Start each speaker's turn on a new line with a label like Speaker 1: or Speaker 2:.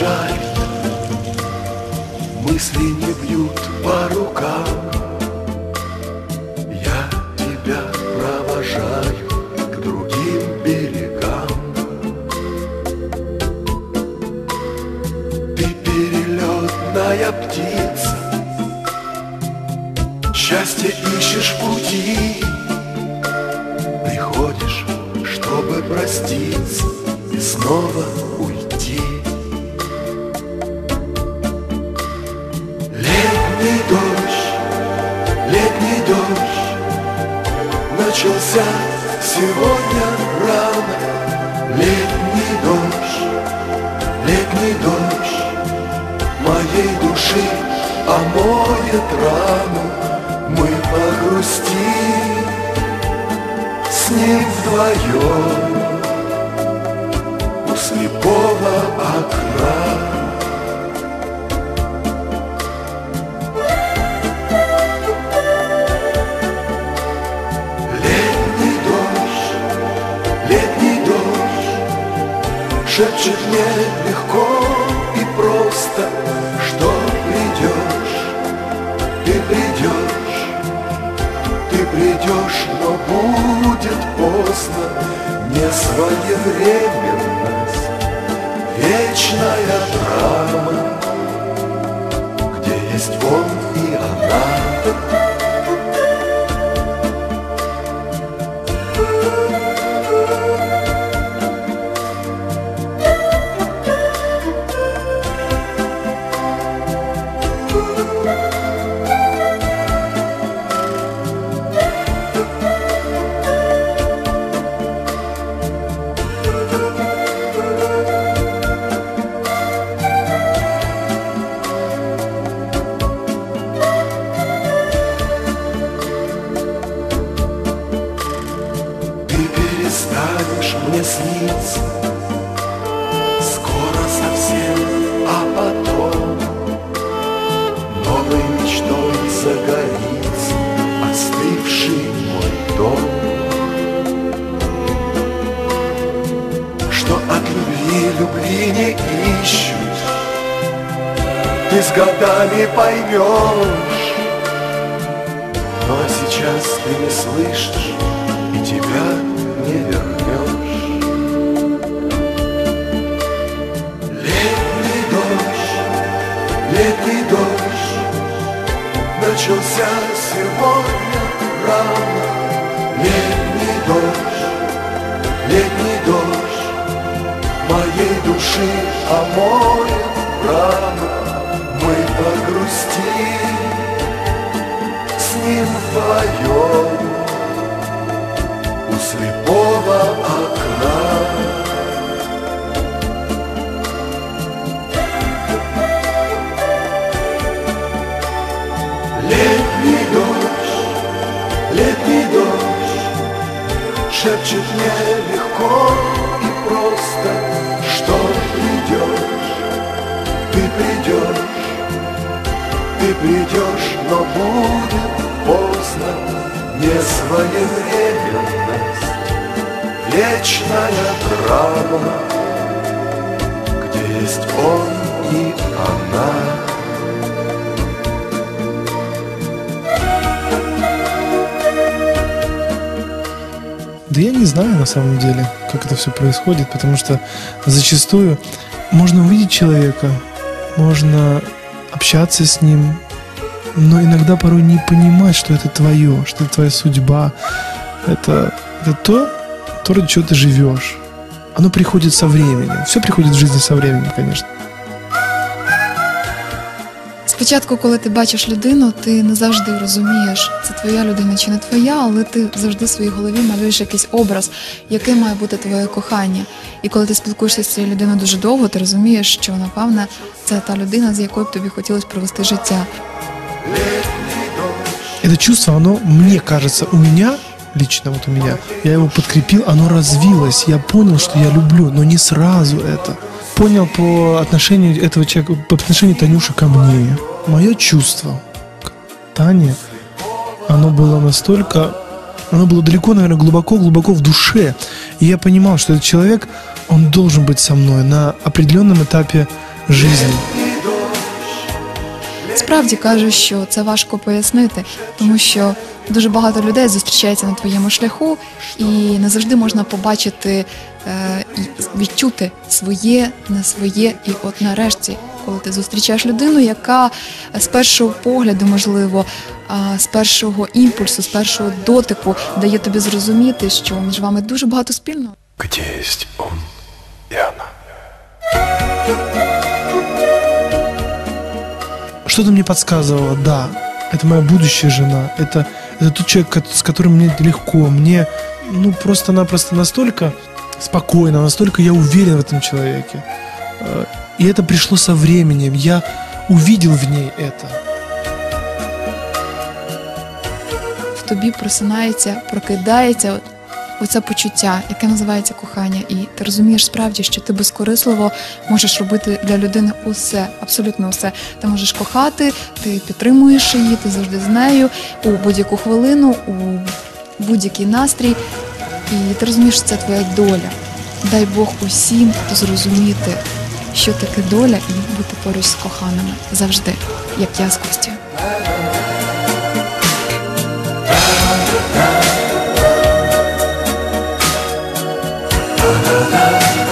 Speaker 1: жарит Мысли не бьют по рукам. Я тебя провожаю к другим берегам. Ты перелетная птица Счастье ищешь пути. Приходишь, чтобы проститься И снова Начался сегодня рано. Летний дождь, летний дождь Моей души омоет рану. Мы погрустим. С ним вдвоем У слепого окна Шепчет мне легко и просто Что придешь, ты придешь Ты придешь, но будет поздно Не своевременность Вечная драма Где есть он и она перестанешь мне сниться. Скоро совсем, а потом Новой мечтой загорится Остывший мой дом. Что от любви любви не ищут Ты с годами поймешь. Но сейчас ты не слышишь тебя не вернешь. Летний дождь, летний дождь начался сегодня рано. Летний дождь, летний дождь моей души омоет Шепчет мне легко и просто. Что придешь, ты придешь ты придешь, но будет поздно. Не своевременность Вечная драма. Где есть он и она
Speaker 2: Да я не знаю на самом деле, как это все происходит, потому что зачастую можно увидеть человека, можно общаться с ним, но иногда порой не понимать, что это твое, что это твоя судьба, это, это то, то, ради чего ты живешь. Оно приходит со временем. Все приходит в жизни со временем, конечно.
Speaker 3: Спочатку, коли ти бачиш людину, ти не завжди розумієш, це твоя людина чи не твоя, але ти завжди в своїй голові малюєш якийсь образ, яке має бути твоє кохання. І коли ти спілкуєшся з цією людиною дуже довго, ти розумієш, що напевне це та людина, з якою б тобі хотілося провести життя.
Speaker 2: Это чувство, оно, мне кажется, у меня, лично вот у меня, я его подкрепил, оно развилось. Я понял, что я люблю, но не сразу это. Понял по отношению этого человека, по отношению Танюши ко мне. Мое чувство к Тане, оно было настолько... Оно было далеко, наверное, глубоко-глубоко в душе. И я понимал, что этот человек, он должен быть со мной на определенном этапе жизни.
Speaker 3: Справді кажу, що це важко пояснити, тому що дуже багато людей зустрічається на твоєму шляху, і не завжди можна побачити е, і відчути своє, не своє. І от нарешті, коли ти зустрічаєш людину, яка з першого погляду, можливо, а, з першого імпульсу, з першого дотику дає тобі зрозуміти, що між вами дуже багато спільного.
Speaker 1: Где есть он и она?
Speaker 2: Что-то мне подсказывало, да, это моя будущая жена, это, это тот человек, ко- с которым мне легко, мне, ну, просто-напросто настолько спокойно, настолько я уверен в этом человеке. Э, И это пришло со временем, я увидел в ней это.
Speaker 3: в тобі просинається, прокидається от- оце почуття, яке називається кохання, і ти розумієш справді, що ти безкорисливо можеш робити для людини усе, абсолютно усе. Ти можеш кохати, ти підтримуєш її, ти завжди з нею у будь-яку хвилину, у будь-який настрій, і ти розумієш, що це твоя доля. Дай Бог усім зрозуміти, що таке доля, і бути поруч з коханими завжди, як я з Костю.
Speaker 1: Она